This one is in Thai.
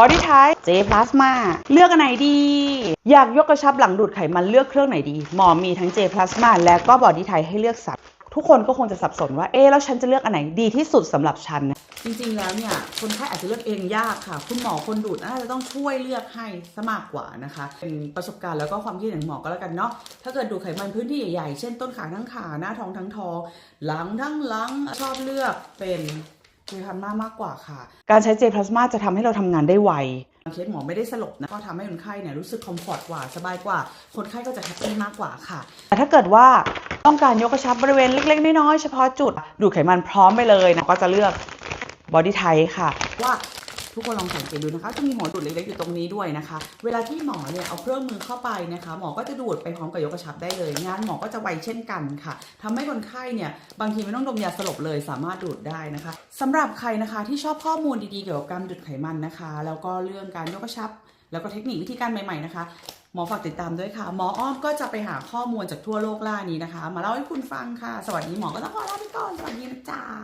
บอดี้ไทป์เจพลาสมาเลือกอันไหนดี อยากยกกระชับหลังดูดไขมันเลือกเครื่องไหนดี หมอมีทั้งเจพลาสมาและก็บอดี้ไทป์ให้เลือกสับทุกคนก็คงจะสับสนว่าเอ๊ะแล้วฉันจะเลือกอันไหนดีที่สุดสำหรับฉันจริงๆแล้วเนี่ยคนไข้อาจจะเลือกเองยากค่ะ คุณหมอคนดูดน่าจะต้องช่วยเลือกให้ซะมากกว่านะคะ เป็นประสบการณ์แล้วก็ความคิดเห็นของหมอก็แล้วกันเนาะถ้าเกิดดูดไขมันพื้นที่ใหญ่ๆเช่นต้นขาทั้งขาหน้าท้องทั้งท้องหลังทั้งหลังชอบเลือกเป็น เจพลาสมามากกว่าค่ะ การใช้เจพลาสมาจะทำให้เราทำงานได้ไวเคสหมอไม่ได้สลบนะก็ทำให้คนไข้เนี่ยรู้สึกคอมฟอร์ตกว่าสบายกว่า คนไข้ก็จะแฮปปี้มากกว่าค่ะ แต่ถ้าเกิดว่าต้องการยกกระชับบริเวณเล็กๆ น้อยๆ เฉพาะจุด ดูดไขมันพร้อมไปเลยนะก็จะเลือกบอดี้ไทค่ะ ว่า ทุกคนลองสังเกตดูนะคะจะมีหัวดูดเล็กๆอยู่ตรงนี้ด้วยนะคะ เวลาที่หมอเนี่ยเอาเครื่องมือเข้าไปนะคะ หมอก็จะดูดไปพร้อมกับยกกระชับได้เลยงานหมอก็จะไวเช่นกันค่ะทำให้คนไข้เนี่ยบางทีไม่ต้องดมยาสลบเลยสามารถดูดได้นะคะสำหรับใครนะคะที่ชอบข้อมูลดีๆเกี่ยวกับการดูดไขมันนะคะ แล้วก็เรื่องการยกกระชับ แล้วก็เทคนิควิธีการใหม่ๆนะคะหมอฝากติดตามด้วยค่ะ หมออ้อมก็จะไปหาข้อมูลจากทั่วโลกล่านี้นะคะ มาเล่าให้คุณฟังค่ะ สวัสดีหมอก็ต้องขอลาไปก่อน สวัสดีนะจ๊ะ